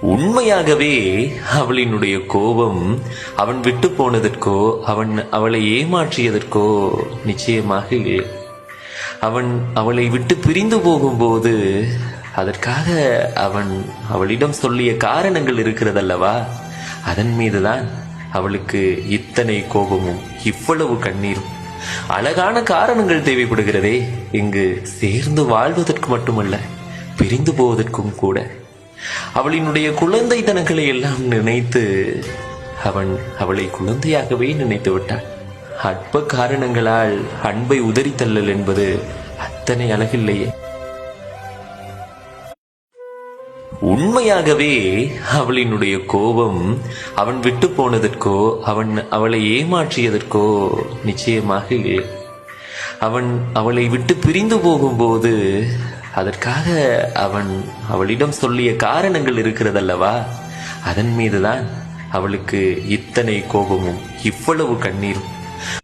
உண்மையாகவே அவளினுடைய கோபம் அவன் விட்டு போனதற்கோ அவன் அவளை ஏமாற்றியதற்கோ நிச்சயமாக இல்லை. அவன் அவளை விட்டு பிரிந்து போகும்போது அதற்காக அவன் அவளிடம் சொல்லிய காரணங்கள் இருக்கிறதல்லவா? அதன் மீதுதான் அவளுக்கு இத்தனை கோபமும் இவ்வளவு கண்ணீரும். அழகான காரணங்கள் தேவைப்படுகிறதே. இங்கு சேர்ந்து வாழ்வதற்கு மட்டுமல்ல பிரிந்து போவதற்கும் கூட. அவளினுடைய குழந்தைத்தனங்களை எல்லாம் நினைத்து அவன் அவளை குழந்தையாகவே நினைத்து விட்டான். அற்ப காரணங்களால் அன்பை உதறித்தள்ளல் என்பது அத்தனை அழகில்லையே. உண்மையாகவே அவளினுடைய கோபம் அவன் விட்டு போனதற்கோ அவன் அவளை ஏமாற்றியதற்கோ நிச்சயமாக இல்லை. அவன் அவளை விட்டு பிரிந்து போகும்போது அதற்காக அவன் அவளிடம் சொல்லிய காரணங்கள் இருக்கிறதல்லவா? அதன் மீதுதான் அவளுக்கு இத்தனை கோபமும் இவ்வளவு கண்ணீரும்.